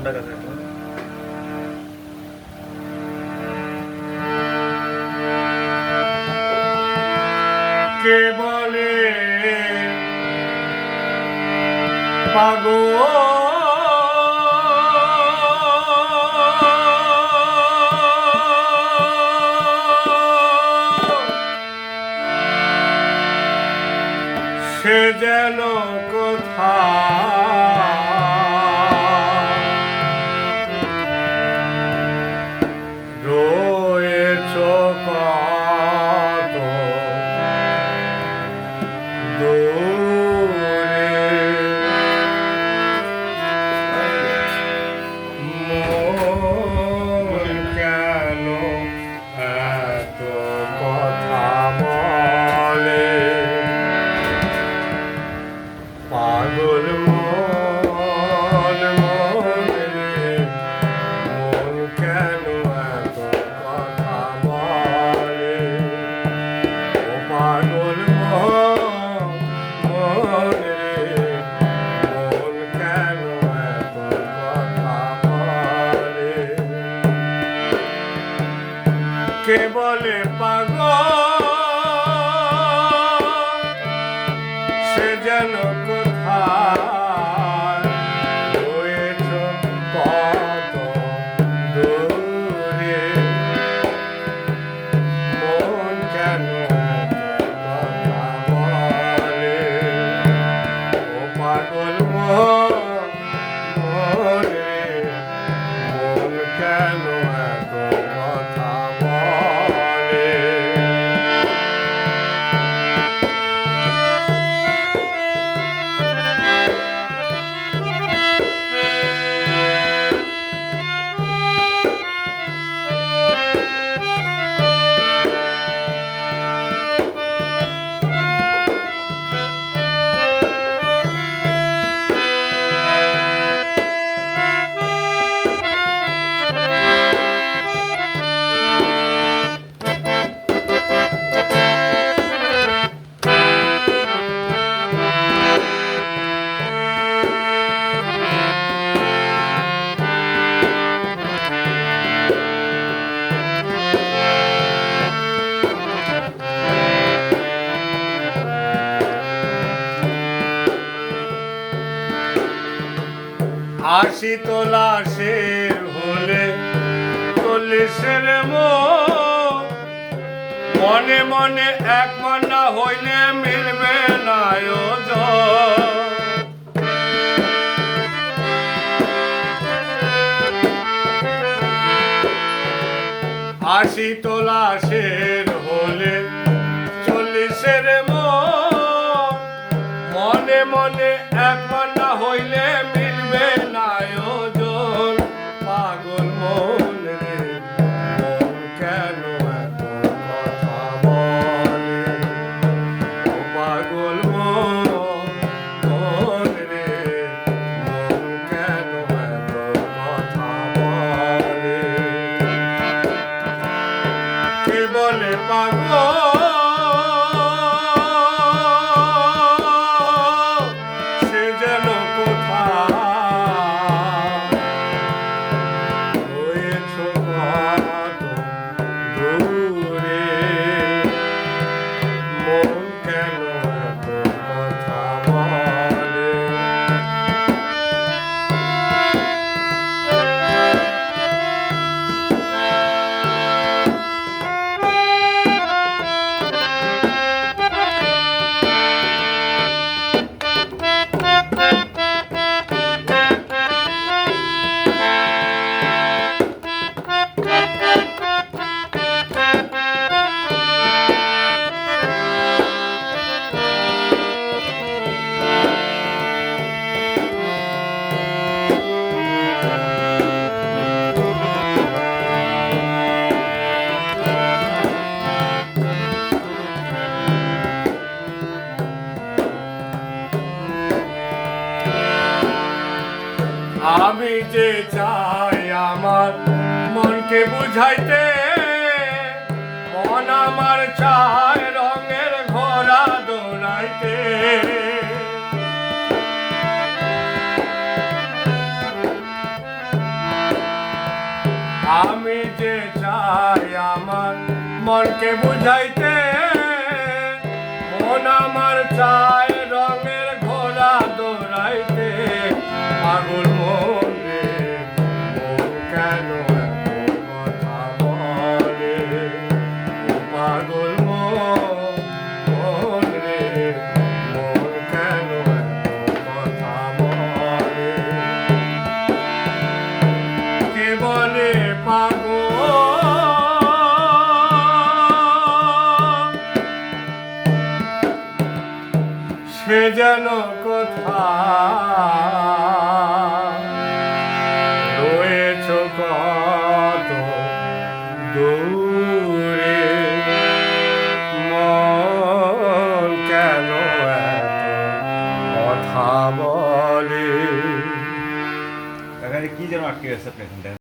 কোনটা কাছে কে বলে পাগো দূরে কেন এত কথা বলে পাগল মন মন কে বলে পাগল? সে যেন কোথায় আশি তোলাশের হলে চল্লিশের মন মনে এক মন্ডা হইলে মিলবে না। আশি তোলাশের হলে চল্লিশের মনে মনে আমি যে চাই আমার মনকে বুঝাইতে, মন আমার চায় রঙের ঘোড়া দৌড়াইতে। আমি যে চাই আমার মনকে বুঝাইতে, মন আমার সে যেন কথা রয়েছ কত দূরে? মন কেন কথা কি যেন আটকে গেছে